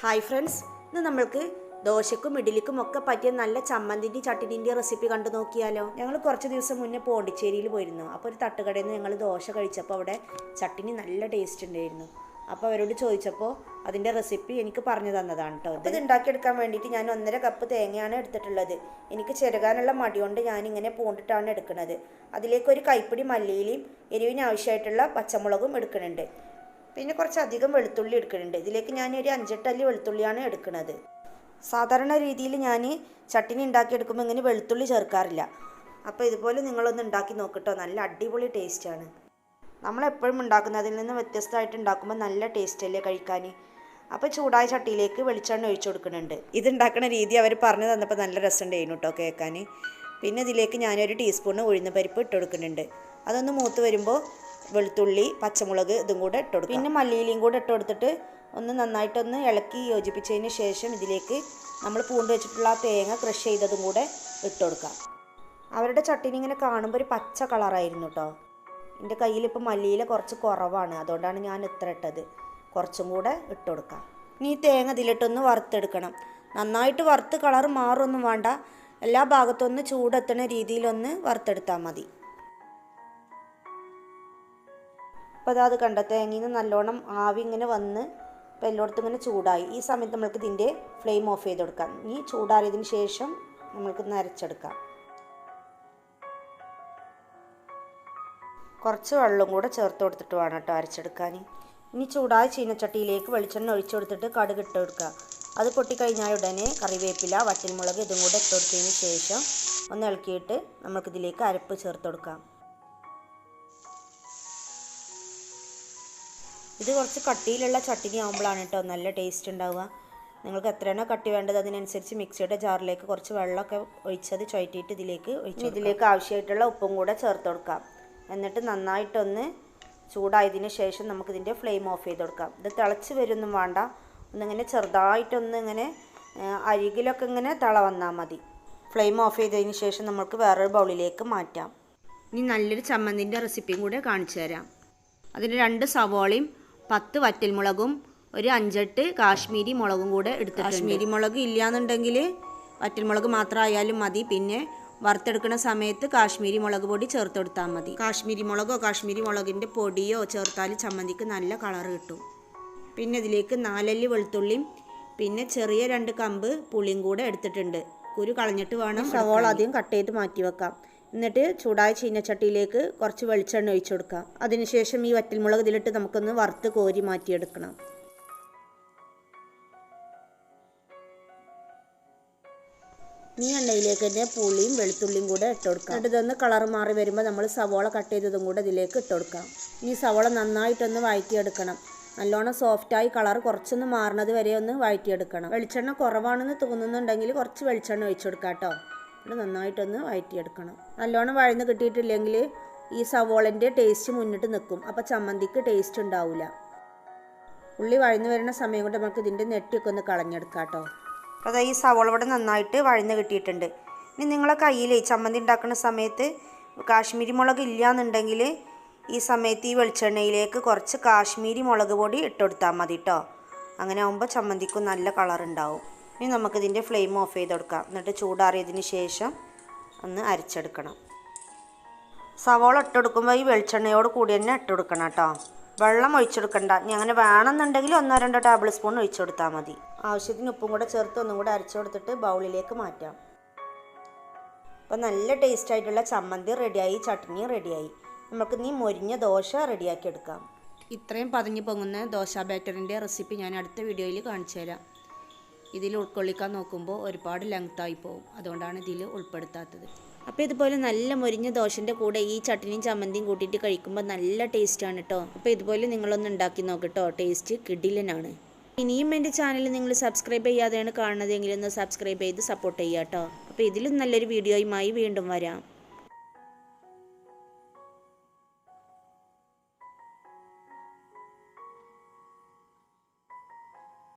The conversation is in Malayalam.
ഹായ് ഫ്രണ്ട്സ് ഇന്ന് നമ്മൾക്ക് ദോശക്കും ഇഡ്ഡലിക്കും ഒക്കെ പറ്റിയ നല്ല ചമ്മന്തിന്റെ ചട്ടിനിന്റെ റെസിപ്പി കണ്ടു നോക്കിയാലോ? ഞങ്ങൾ കുറച്ച് ദിവസം മുന്നേ പോണ്ടിച്ചേരിയിൽ പോയിരുന്നു. അപ്പോൾ ഒരു തട്ടുകടയിൽ നിന്ന് ഞങ്ങൾ ദോശ കഴിച്ചപ്പോൾ അവിടെ ചട്ടിനി നല്ല ടേസ്റ്റ് ഉണ്ടായിരുന്നു. അപ്പോൾ അവരോട് ചോദിച്ചപ്പോൾ അതിന്റെ റെസിപ്പി എനിക്ക് പറഞ്ഞു തന്നതാണ് കേട്ടോ ഇത് ഉണ്ടാക്കിയെടുക്കാൻ വേണ്ടിയിട്ട് ഞാൻ ഒന്നര കപ്പ് തേങ്ങയാണ് എടുത്തിട്ടുള്ളത്. എനിക്ക് ചെറുകാനുള്ള മടി കൊണ്ട് ഞാനിങ്ങനെ പൂണ്ടിട്ടാണ് എടുക്കുന്നത്. അതിലേക്ക് ഒരു കൈപ്പിടി മല്ലിയിലയും എരിവിന് ആവശ്യമായിട്ടുള്ള പച്ചമുളകും എടുക്കുന്നുണ്ട്. പിന്നെ കുറച്ചധികം വെളുത്തുള്ളി എടുക്കുന്നുണ്ട്. ഇതിലേക്ക് ഞാൻ ഒരു അഞ്ചെട്ടല്ലി വെളുത്തുള്ളിയാണ് എടുക്കുന്നത്. സാധാരണ രീതിയിൽ ഞാൻ ചട്ടിനി ഉണ്ടാക്കിയെടുക്കുമ്പോൾ ഇങ്ങനെ വെളുത്തുള്ളി ചേർക്കാറില്ല. അപ്പോൾ ഇതുപോലെ നിങ്ങളൊന്ന് ഉണ്ടാക്കി നോക്കിട്ടോ. നല്ല അടിപൊളി ടേസ്റ്റാണ് നമ്മളെപ്പോഴും ഉണ്ടാക്കുന്നതിൽ നിന്ന് വ്യത്യസ്തമായിട്ട് ഉണ്ടാക്കുമ്പോൾ നല്ല ടേസ്റ്റ് അല്ലേ കഴിക്കാൻ. അപ്പോൾ ചൂടായ ചട്ടിയിലേക്ക് വെളിച്ചെണ്ണ ഒഴിച്ചു കൊടുക്കുന്നുണ്ട്. ഇതുണ്ടാക്കുന്ന രീതി അവർ പറഞ്ഞു തന്നപ്പോൾ നല്ല രസമുണ്ടായിരുന്നു കേട്ടോ കേൾക്കാൻ. പിന്നെ ഇതിലേക്ക് ഞാനൊരു ടീസ്പൂൺ ഉഴുന്ന പരിപ്പ് ഇട്ട് കൊടുക്കുന്നുണ്ട്. അതൊന്ന് മൂത്ത് വരുമ്പോൾ വെളുത്തുള്ളി പച്ചമുളക് ഇതും കൂടെ ഇട്ട് കൊടുക്കും പിന്നെ മല്ലിയിലയും കൂടെ ഇട്ട് കൊടുത്തിട്ട് ഒന്ന് നന്നായിട്ടൊന്ന് ഇളക്കി യോജിപ്പിച്ചതിന് ശേഷം ഇതിലേക്ക് നമ്മൾ പൂണ്ട് വെച്ചിട്ടുള്ള ആ തേങ്ങ ക്രഷ് ചെയ്തതും കൂടെ ഇട്ട് കൊടുക്കാം അവരുടെ ചട്ടിനി ഇങ്ങനെ കാണുമ്പോൾ ഒരു പച്ച കളറായിരുന്നു കേട്ടോ എന്റെ കയ്യിൽ ഇപ്പോൾ മല്ലിയില കുറച്ച് കുറവാണ്. അതുകൊണ്ടാണ് ഞാൻ ഇത്ര ഇട്ടത്. കുറച്ചും കൂടെ ഇട്ട് കൊടുക്കാം ഇനി ഈ തേങ്ങ ഇതിലിട്ടൊന്ന് വറുത്തെടുക്കണം. നന്നായിട്ട് വറുത്ത് കളർ മാറൊന്നും വേണ്ട. എല്ലാ ഭാഗത്തൊന്ന് ചൂടെത്തണ രീതിയിലൊന്ന് വറുത്തെടുത്താൽ മതി. അപ്പോൾ അത് കണ്ട തേങ്ങയിൽ നിന്ന് നല്ലോണം ആവി ഇങ്ങനെ വന്ന് ഇപ്പോൾ എല്ലായിടത്തും ഇങ്ങനെ ചൂടായി. ഈ സമയത്ത് നമ്മൾക്ക് ഇതിന്റെ ഫ്ലെയിം ഓഫ് ചെയ്ത് കൊടുക്കാം. ഈ ചൂടാറിയതിന് ശേഷം നമ്മൾക്ക് നരച്ചെടുക്കാം കുറച്ച് വെള്ളം കൂടെ ചേർത്ത് കൊടുത്തിട്ട് വേണം കേട്ടോ അരച്ചെടുക്കാൻ. ഇനി ചൂടായ ചീനച്ചട്ടിയിലേക്ക് വെളിച്ചെണ്ണ ഒഴിച്ചു കൊടുത്തിട്ട് കടുക് ഇട്ട് കൊടുക്കുക. അത് പൊട്ടിക്കഴിഞ്ഞാൽ ഉടനെ കറിവേപ്പില വറ്റൽമുളക് ഇതും കൂടെ ഇട്ട് കൊടുത്തതിന് ശേഷം ഒന്ന് ഇളക്കിയിട്ട് നമുക്കിതിലേക്ക് അരപ്പ് ചേർത്ത് കൊടുക്കാം. ഇത് കുറച്ച് കട്ടിയിലുള്ള ചട്ടിനി ആകുമ്പോഴാണ് കേട്ടോ നല്ല ടേസ്റ്റ് ഉണ്ടാവുക. നിങ്ങൾക്ക് എത്രയാണോ കട്ടി വേണ്ടത് അതിനനുസരിച്ച് മിക്സിയുടെ ജാറിലേക്ക് കുറച്ച് വെള്ളമൊക്കെ ഒഴിച്ചത് ചുഴറ്റിയിട്ട് ഇതിലേക്ക് ഒഴിച്ച് ഇതിലേക്ക് ആവശ്യമായിട്ടുള്ള ഉപ്പും കൂടെ ചേർത്ത് കൊടുക്കാം. എന്നിട്ട് നന്നായിട്ടൊന്ന് ചൂടായതിന് ശേഷം നമുക്കിതിന്റെ ഫ്ലെയിം ഓഫ് ചെയ്ത് കൊടുക്കാം. ഇത് തിളച്ച് വരുമൊന്നും വേണ്ട. ഒന്നിങ്ങനെ ചെറുതായിട്ടൊന്ന് ഇങ്ങനെ അരികിലൊക്കെ ഇങ്ങനെ തള വന്നാൽ മതി. ഫ്ലെയിം ഓഫ് ചെയ്തതിന് ശേഷം നമുക്ക് വേറൊരു ബൗളിലേക്ക് മാറ്റാം. ഇനി നല്ലൊരു ചമ്മന്തിന്റെ റെസിപ്പിയും കൂടെ കാണിച്ചു തരാം. അതിന് രണ്ട് സവോളയും പത്ത് വറ്റൽമുളകും ഒരു അഞ്ചെട്ട് കാശ്മീരി മുളകും കൂടെ എടുത്ത് കാശ്മീരി മുളക് ഇല്ലയെന്നുണ്ടെങ്കിൽ വറ്റൽമുളക് മാത്രം ആയാലും മതി. പിന്നെ വറുത്തെടുക്കുന്ന സമയത്ത് കാശ്മീരി മുളക് പൊടി ചേർത്ത് കൊടുത്താൽ മതി. കാശ്മീരി മുളകോ കാശ്മീരി മുളകിന്റെ പൊടിയോ ചേർത്താൽ ചമ്മന്തിക്ക് നല്ല കളർ കിട്ടും. പിന്നെ ഇതിലേക്ക് നാലല്ലി വെളുത്തുള്ളിയും പിന്നെ ചെറിയ രണ്ട് കമ്പ് പുളിയും കൂടെ എടുത്തിട്ടുണ്ട്. കുരു കളഞ്ഞിട്ട് വേണം സവോള ആദ്യം കട്ട് ചെയ്ത് മാറ്റി വെക്കാം. എന്നിട്ട് ചൂടായ ചീനച്ചട്ടിയിലേക്ക് കുറച്ച് വെളിച്ചെണ്ണ ഒഴിച്ചു കൊടുക്കുക. അതിനുശേഷം ഈ വറ്റൽമുളക് ഇതിലിട്ട് നമുക്കൊന്ന് വറുത്ത് കോരി മാറ്റിയെടുക്കണം. ഈ എണ്ണയിലേക്ക് തന്നെ പുളിയും വെളുത്തുള്ളിയും കൂടെ ഇട്ട് കൊടുക്കാം എന്നിട്ട് ഇതൊന്ന് കളർ മാറി വരുമ്പോൾ നമ്മൾ സവോള കട്ട് ചെയ്തതും കൂടെ ഇതിലേക്ക് ഇട്ട് കൊടുക്കാം ഈ സവോള നന്നായിട്ടൊന്ന് വഴറ്റിയെടുക്കണം. നല്ലോണം സോഫ്റ്റായി കളർ കുറച്ചൊന്ന് മാറുന്നത് വരെ ഒന്ന് വഴറ്റിയെടുക്കണം. വെളിച്ചെണ്ണ കുറവാണെന്ന് തോന്നുന്നുണ്ടെങ്കിൽ കുറച്ച് വെളിച്ചെണ്ണ ഒഴിച്ചു കൊടുക്കാം കേട്ടോ. ഇത് നന്നായിട്ടൊന്ന് വഴറ്റിയെടുക്കണം നല്ലോണം വഴന്ന് കിട്ടിയിട്ടില്ലെങ്കിൽ ഈ സവോളന്റെ ടേസ്റ്റ് മുന്നിട്ട് നിൽക്കും അപ്പോൾ ചമ്മന്തിക്ക് ടേസ്റ്റ് ഉണ്ടാവില്ല ഉള്ളി വഴന്ന് വരുന്ന സമയം കൊണ്ട് നമുക്ക് ഇതിന്റെ നെട്ടിയൊക്കെ ഒന്ന് കളഞ്ഞെടുക്കാം കേട്ടോ. അപ്പോൾ ഈ സവോള ഇവിടെ നന്നായിട്ട് വഴന്ന് കിട്ടിയിട്ടുണ്ട്. ഇനി നിങ്ങളെ കയ്യിൽ ചമ്മന്തി ഉണ്ടാക്കുന്ന സമയത്ത് കാശ്മീരി മുളക് ഇല്ലയെന്നുണ്ടെങ്കിൽ ഈ സമയത്ത് ഈ വെളിച്ചെണ്ണയിലേക്ക് കുറച്ച് കാശ്മീരി മുളക് പൊടി ഇട്ടുകൊടുത്താൽ മതി കേട്ടോ. അങ്ങനെ ആകുമ്പോൾ ചമ്മന്തിക്കും നല്ല കളർ ഉണ്ടാവും. ഇനി നമുക്കിതിന്റെ ഫ്ലെയിം ഓഫ് ചെയ്ത് കൊടുക്കാം എന്നിട്ട് ചൂടാറിയതിന് ശേഷം ഒന്ന് അരച്ചെടുക്കണം. സവോള ഇട്ടെടുക്കുമ്പോൾ ഈ വെളിച്ചെണ്ണയോട് കൂടി തന്നെ ഇട്ടെടുക്കണം കേട്ടോ. വെള്ളം ഒഴിച്ചെടുക്കണ്ട. ഇനി അങ്ങനെ വേണമെന്നുണ്ടെങ്കിൽ ഒന്നോ രണ്ടോ ടേബിൾ സ്പൂൺ ഒഴിച്ചു കൊടുത്താൽ മതി. ആവശ്യത്തിന് ഉപ്പും കൂടെ ചേർത്ത് ഒന്നും കൂടെ അരച്ചു കൊടുത്തിട്ട് ബൗളിലേക്ക് മാറ്റാം. അപ്പോൾ നല്ല ടേസ്റ്റ് ആയിട്ടുള്ള ചമ്മന്തി റെഡിയായി ചട്നി റെഡിയായി. നമുക്ക് നീ മൊരിഞ്ഞ ദോശ റെഡിയാക്കി എടുക്കാം ഇത്രയും പതിഞ്ഞു പൊങ്ങുന്ന ദോശ ബാറ്ററിന്റെ റെസിപ്പി ഞാൻ അടുത്ത വീഡിയോയിൽ കാണിച്ചു തരാം ഇതിൽ ഉൾക്കൊള്ളിക്കാൻ നോക്കുമ്പോൾ ഒരുപാട് ലെങ്ത്തായി പോകും. അതുകൊണ്ടാണ് ഇതിൽ ഉൾപ്പെടുത്താത്തത്. അപ്പോൾ ഇതുപോലെ നല്ല മുരിഞ്ഞ ദോശന്റെ കൂടെ ഈ ചട്ടിനിയും ചമ്മന്തിയും കൂട്ടിയിട്ട് കഴിക്കുമ്പോൾ നല്ല ടേസ്റ്റാണ് കേട്ടോ അപ്പോൾ ഇതുപോലെ നിങ്ങളൊന്ന് ഉണ്ടാക്കി നോക്കട്ടോ ടേസ്റ്റ് കിഡിലനാണ് ഇനിയും എന്റെ ചാനൽ നിങ്ങൾ സബ്സ്ക്രൈബ് ചെയ്യാതെയാണ് കാണുന്നതെങ്കിൽ ഒന്ന് സബ്സ്ക്രൈബ് ചെയ്ത് സപ്പോർട്ട് ചെയ്യാം കേട്ടോ അപ്പോൾ ഇതിലും നല്ലൊരു വീഡിയോയുമായി വീണ്ടും വരാം.